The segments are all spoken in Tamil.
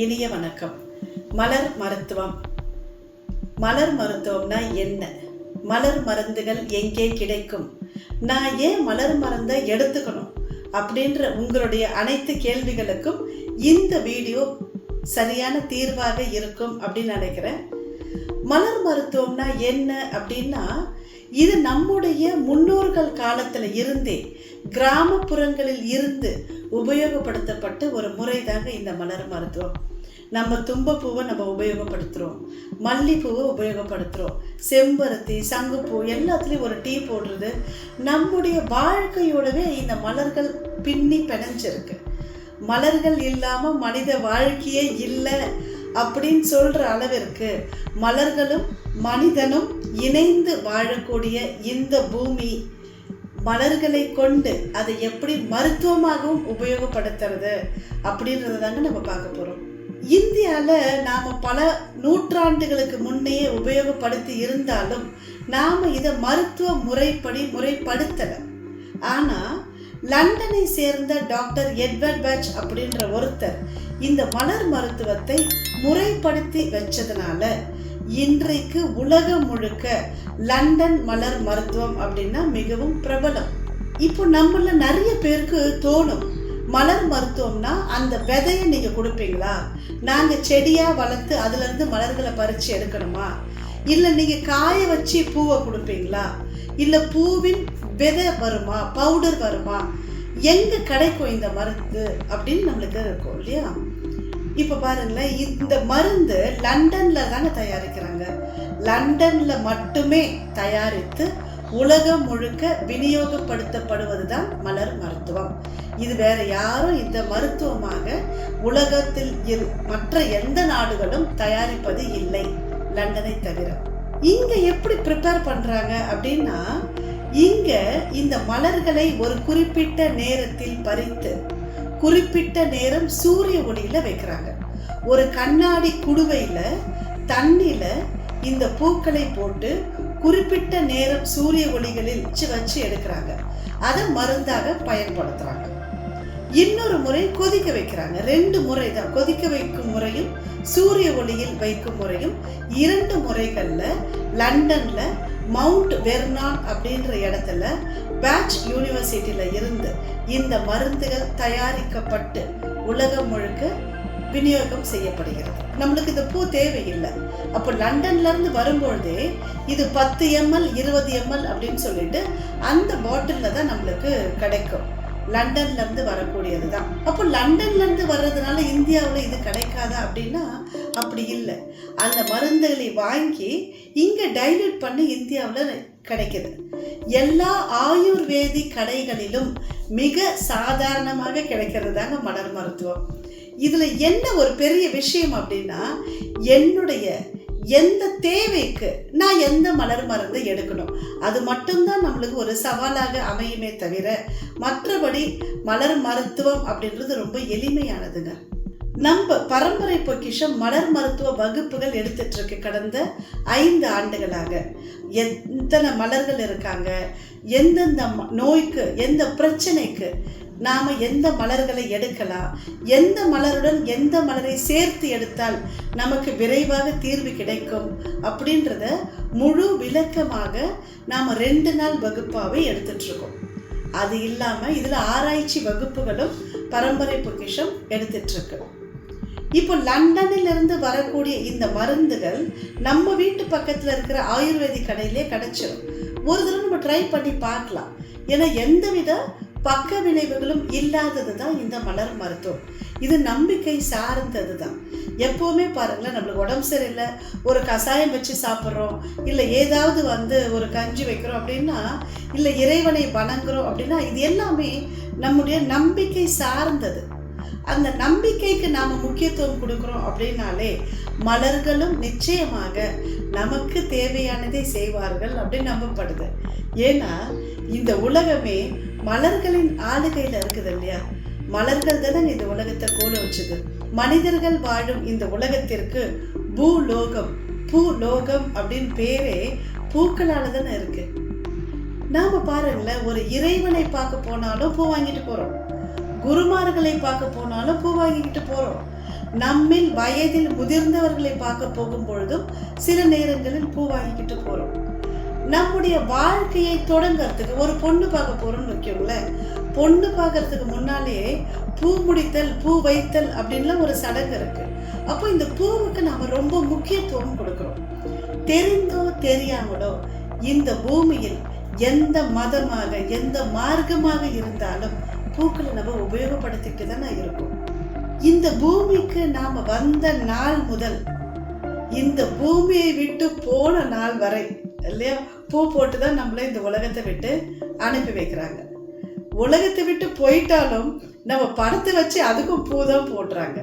இனிய வணக்கம். மலர் மருத்துவம். மலர் மருத்துவம்னா என்ன? மலர் மருந்துகள் எங்கே கிடைக்கும்? நான் ஏன் மலர் மருந்தை எடுத்துக்கணும்? அப்படின்ற உங்களுடைய அனைத்து கேள்விகளுக்கும் இந்த வீடியோ சரியான தீர்வாக இருக்கும் அப்படின்னு நினைக்கிறேன். மலர் மருத்துவம்னா என்ன அப்படின்னா இது நம்முடைய முன்னோர்கள் காலத்தில் இருந்தே கிராமப்புறங்களில் இருந்து உபயோகப்படுத்தப்பட்ட ஒரு முறை தாங்க இந்த மலர் மருத்துவம். நம்ம தும்பப்பூவை நம்ம உபயோகப்படுத்துகிறோம் மல்லிப்பூவை உபயோகப்படுத்துகிறோம் செம்பருத்தி சங்குப்பூ எல்லாத்துலேயும் ஒரு டீ போடுறது நம்முடைய வாழ்க்கையோடவே இந்த மலர்கள் பின்னி பிணைஞ்சிருக்கு. மலர்கள் இல்லாமல் மனித வாழ்க்கையே இல்லை அப்படின்னு சொல்கிற அளவிற்கு மலர்களும் மனிதனும் இணைந்து வாழக்கூடிய இந்த பூமி மலர்களை கொண்டு அதை எப்படி மருத்துவமாகவும் உபயோகப்படுத்துறது அப்படின்றத தாங்க நம்ம பார்க்க போகிறோம் இந்தியாவில் நாம் பல நூற்றாண்டுகளுக்கு முன்னையே உபயோகப்படுத்தி இருந்தாலும் நாம் இதை மருத்துவ முறைப்படி முறைப்படுத்தலை. ஆனால் லண்டனை சேர்ந்த டாக்டர் எட்வர்ட் பேட்ச் அப்படின்ற ஒருத்தர் இந்த மலர் மருத்துவத்தை முறைப்படுத்தி வச்சதுனால இன்றைக்கு உலகம் முழுக்க லண்டன் மலர் மருத்துவம் அப்படின்னா மிகவும் பிரபலம். இப்போ நம்மள நிறைய பேருக்கு தோணும் மலர் மருத்துவம்னா அந்த விதையை நீங்கள் கொடுப்பீங்களா? நாங்கள் செடியாக வளர்த்து அதுலேருந்து மலர்களை பறித்து எடுக்கணுமா? இல்லை நீங்கள் காய வச்சு பூவை கொடுப்பீங்களா? இல்லை பூவின் விதை வருமா? பவுடர் வருமா? எங்கே கிடைக்கும் இந்த மருந்து அப்படின்னு நம்மளுக்கு இருக்கும் இல்லையா? இப்போ பாருங்களேன் இந்த மருந்து லண்டனில் தானே தயாரிக்கிறாங்க. லண்டனில் மட்டுமே தயாரித்து உலகம் முழுக்க விநியோகப்படுத்தப்படுவது தான் மலர் மருத்துவம். இது வேற யாரும் இந்த மருத்துவமாக உலகத்தில் இரு மற்ற எந்த நாடுகளும் தயாரிப்பது இல்லை லண்டனை தவிர. இங்க எப்படி ப்ரிப்பேர் பண்றாங்க அப்படின்னா இங்க இந்த மலர்களை ஒரு குறிப்பிட்ட நேரத்தில் பறித்து குறிப்பிட்ட நேரம் சூரிய ஒளியில வைக்கிறாங்க. ஒரு கண்ணாடி குடுவையில தண்ணியில இந்த பூக்களை போட்டு குறிப்பிட்ட நேரம் சூரிய ஒளிகளில் வச்சு எடுக்கிறாங்க. அதை மருந்தாக பயன்படுத்துறாங்க. இன்னொரு முறை கொதிக்க வைக்கிறாங்க. ரெண்டு முறை தான். கொதிக்க வைக்கும் முறையும் சூரிய ஒளியில் வைக்கும் முறையும் இரண்டு முறைகள்ல லண்டன்ல மவுண்ட் வெர்னான் அப்படின்ற இடத்துல பேட்ச் யூனிவர்சிட்டியில் இருந்து இந்த மருந்துகள் தயாரிக்கப்பட்டு உலகம் முழுக்க விநியோகம் செய்யப்படுகிறது. நம்மளுக்கு இந்த பூ தேவையில்லை. அப்போ லண்டன்ல இருந்து வரும்பொழுதே இது பத்து எம்எல் இருபது எம்எல் அப்படின்னு சொல்லிட்டு அந்த பாட்டிலில் தான் நம்மளுக்கு கிடைக்கும். லண்டன்ல இருந்து வரக்கூடியது தான் அப்போ லண்டன்ல இருந்து வர்றதுனால இந்தியாவில் இது கிடைக்காதா அப்படின்னா அப்படி இல்லை. அந்த மருந்துகளை வாங்கி இங்கே டைல்யூட் பண்ணி இந்தியாவில் கிடைக்கிது. எல்லா ஆயுர்வேதி கடைகளிலும் மிக சாதாரணமாக கிடைக்கிறது தாங்க மலர் மருத்துவம். இதில் என்ன ஒரு பெரிய விஷயம் அப்படின்னா என்னுடைய எந்த தேவைக்கு நான் எந்த மலர் மருந்தை எடுக்கணும்? அது மட்டும்தான் நம்மளுக்கு ஒரு சவாலாக அமையுமே தவிர மற்றபடி மலர் மருத்துவம் அப்படின்றது ரொம்ப எளிமையானதுங்க. நம்ம பரம்பரை பொக்கிஷம் மலர் மருத்துவ வகுப்புகள் எடுத்துட்டு இருக்கு கடந்த ஐந்து ஆண்டுகளாக. எத்தனை மலர்கள் இருக்காங்க? எந்தெந்த நோய்க்கு எந்த பிரச்சனைக்கு நாம் எந்த மலர்களை எடுக்கலாம்? எந்த மலருடன் எந்த மலரை சேர்த்து எடுத்தால் நமக்கு விரைவாக தீர்வு கிடைக்கும்? அப்படின்றத முழு விளக்கமாக நாம் ரெண்டு நாள் வகுப்பாகவே எடுத்துட்ருக்கோம் அது இல்லாமல் இதில் ஆராய்ச்சி வகுப்புகளும் பரம்பரை பொக்கிஷம் எடுத்துட்ருக்கு இப்போ லண்டனிலிருந்து வரக்கூடிய இந்த மருந்துகள் நம்ம வீட்டு பக்கத்தில் இருக்கிற ஆயுர்வேதிக் கடையிலே கிடைச்சிடும் ஒரு தடவை நம்ம ட்ரை பண்ணி பார்க்கலாம். ஏன்னா எந்தவித பக்க விளைவுகளும் இல்லாதது தான் இந்த மலர் மருத்துவம். இது நம்பிக்கை சார்ந்தது தான் எப்போவுமே பாருங்களேன் நம்மளுக்கு உடம்பு சரியில்லை ஒரு கஷாயம் வச்சு சாப்பிட்றோம் இல்லை ஏதாவது வந்து ஒரு கஞ்சி வைக்கிறோம் அப்படின்னா இல்லை இறைவனை வணங்குறோம் அப்படின்னா இது எல்லாமே நம்முடைய நம்பிக்கை சார்ந்தது. அந்த நம்பிக்கைக்கு நாம் முக்கியத்துவம் கொடுக்குறோம் அப்படின்னாலே மலர்களும் நிச்சயமாக நமக்கு தேவையானதை செய்வார்கள் அப்படின்னு நம்பப்படுது. ஏன்னா இந்த உலகமே மலர்களின் ஆளுகையில் இருக்குது இல்லையா? மலர்கள் தானே இந்த உலகத்தை கோல வச்சுது. மனிதர்கள் வாழும் இந்த உலகத்திற்கு பூலோகம் பூலோகம் அப்படின்னு பேரே பூக்களால தானே இருக்கு. நாம பாருங்களேன் ஒரு இறைவனை பார்க்க போனாலும் பூ வாங்கிட்டு போறோம். குருமார்களை பார்க்க போனாலும் பூ வாங்கிக்கிட்டு போறோம். நம்மில் வயதில் முதிர்ந்தவர்களை பார்க்க போகும் பொழுதும் சில நேரங்களில் பூ வாங்கிக்கிட்டு போறோம். நம்முடைய வாழ்க்கையை தொடங்கிறதுக்கு ஒரு பொண்ணு பார்க்க போறோம்னு வைக்கோங்களேன். பொண்ணு பார்க்கறதுக்கு முன்னாலேயே பூ முடித்தல் பூ வைத்தல் அப்படின்லாம் ஒரு சடங்கு இருக்கு. அப்போ இந்த பூவுக்கு நாம் ரொம்ப முக்கியத்துவம் கொடுக்குறோம். தெரிந்தோ தெரியாமலோ இந்த பூமியில் எந்த மதமாக எந்த மார்க்கமாக இருந்தாலும் பூக்களை நம்ம உபயோகப்படுத்திட்டு தானே இருக்கோம். இந்த பூமிக்கு நாம் வந்த நாள் முதல் இந்த பூமியை விட்டு போன நாள் வரை இல்லையா? பூ போட்டு தான் நம்மள இந்த உலகத்தை விட்டு அனுப்பி வைக்கிறாங்க. உலகத்தை விட்டு போயிட்டாலும் நம்ம படத்தை வச்சு அதுக்கும் பூ தான் போடுறாங்க.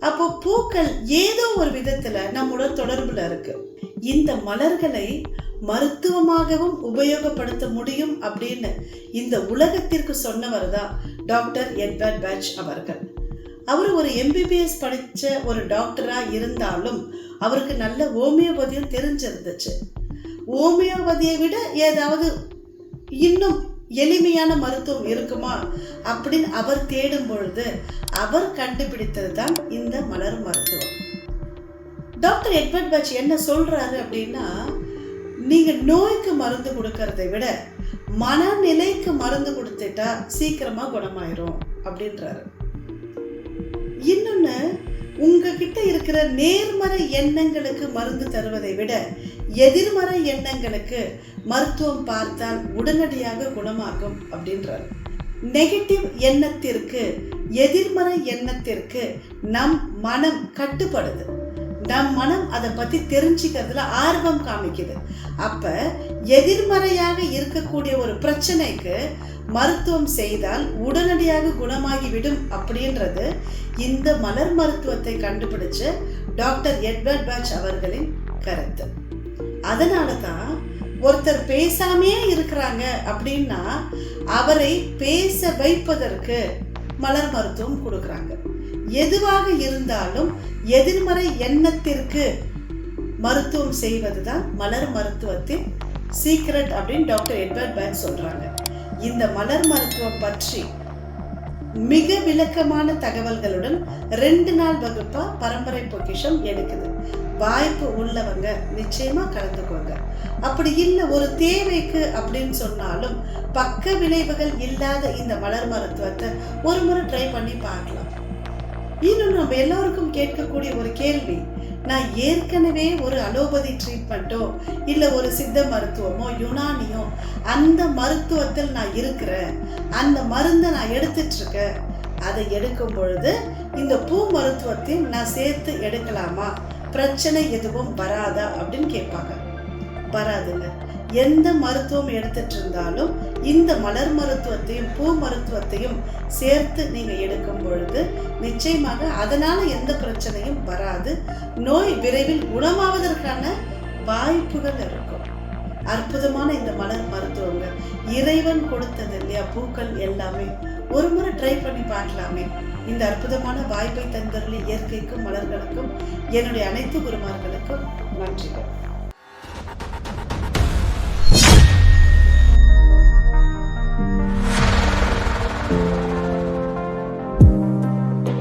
அப்போ பூக்கள் ஏதோ ஒரு விதத்துல நம்மளோட தொடர்புல இருக்கு. இந்த மலர்களை மருத்துவமாகவும் உபயோகப்படுத்த முடியும் அப்படின்னு இந்த உலகத்திற்கு சொன்னவர் தான் டாக்டர் எட்வர்ட் பேட்ச் அவர்கள். அவர் ஒரு எம்பிபிஎஸ் படித்த ஒரு டாக்டராக இருந்தாலும் அவருக்கு நல்ல ஹோமியோபதியும் தெரிஞ்சிருந்துச்சு. ஹோமியோபதியை விட ஏதாவது இன்னும் எளிமையான மருத்துவம் இருக்குமா? அப்படின்னு அவர் தேடும் பொழுது அவர் கண்டுபிடித்தது தான் இந்த மலர் மருத்துவம். டாக்டர் எட்வர்ட் பச் என்ன சொல்றாரு அப்படின்னா நீங்க நோய்க்கு மருந்து கொடுக்கறதை விட மனநிலைக்கு மருந்து கொடுத்துட்டா சீக்கிரமா குணமாயிரும் அப்படின்றாரு. இன்னொன்னு கிட்ட இருக்கிற நேர்மறை எண்ணங்களுக்கு மருந்து தருவதை விட எதிர்மறை எண்ணங்களுக்கு மருத்துவம் பார்த்தால் உடனடியாக குணமாகும் அப்படின்றார். நெகட்டிவ் எண்ணத்திற்கு எதிர்மறை எண்ணத்திற்கு நம் மனம் கட்டுப்படுது. நம் மனம் அதை பத்தி தெரிஞ்சுக்கிறதுல ஆர்வம் காமிக்குது. அப்ப எதிர்மறையாக இருக்கக்கூடிய ஒரு பிரச்சனைக்கு மருத்துவம் செய்தால் உடனடியாக குணமாகிவிடும் அப்படின்றது இந்த மலர் மருத்துவத்தை கண்டுபிடிச்ச டாக்டர் எட்வர்ட் பேட்ச் அவர்களின் கருத்து. அதனால தான் ஒருத்தர் பேசாமே இருக்கிறாங்க அப்படின்னா அவரை பேச வைப்பதற்கு மலர் மருத்துவம் கொடுக்குறாங்க. எதுவாக இருந்தாலும் எதிர்மறை எண்ணத்திற்கு மருத்துவம் செய்வது தான் மலர் மருத்துவத்தின் சீக்ரெட் அப்படின்னு டாக்டர் எட்வர்ட் பேன் சொல்றாங்க. இந்த மலர் மருத்துவம் பற்றி மிக விளக்கமான தகவல்களுடன் ரெண்டு நாள் வகுப்பா பரம்பரை பொக்கிஷம் எடுக்குது. வாய்ப்பு உள்ளவங்க நிச்சயமா கலந்துக்கோங்க. அப்படி இல்லை ஒரு தேவைக்கு அப்படின்னு சொன்னாலும் பக்க விளைவுகள் இல்லாத இந்த மலர் மருத்துவத்தை ஒரு முறை ட்ரை பண்ணி பார்க்கலாம். இன்னும் நம்ம எல்லாருக்கும் கேட்கக்கூடிய ஒரு கேள்வி நான் ஏற்கனவே ஒரு அலோபதி ட்ரீட்மெண்ட்டோ இல்லை ஒரு சித்த மருத்துவமோ யுனானியோ அந்த மருத்துவத்தில் நான் இருக்கிறேன். அந்த மருந்தை நான் எடுத்துட்ருக்கேன் அதை எடுக்கும் பொழுது இந்த பூ மருத்துவத்தையும் நான் சேர்த்து எடுக்கலாமா? பிரச்சனை எதுவும் வராதா? அப்படின்னு கேட்பாங்க. வராதுங்க. எந்த மருத்துவம் எடுத்துட்டு இருந்தாலும் இந்த மலர் மருத்துவத்தையும் பூ மருத்துவத்தையும் சேர்த்து நீங்கள் எடுக்கும் பொழுது நிச்சயமாக அதனால் எந்த பிரச்சனையும் வராது. நோய் விரைவில் குணமாவதற்கான வாய்ப்புகள் இருக்கும். அற்புதமான இந்த மலர் மருத்துவங்க இறைவன் கொடுத்தது இல்லையா? பூக்கள் எல்லாமே. ஒரு முறை ட்ரை பண்ணி பார்க்கலாமே. இந்த அற்புதமான வாய்ப்பை தந்தருளி இயற்கைக்கும் மலர்களுக்கும் என்னுடைய அனைத்து குருமார்களுக்கும் நன்றிகள்.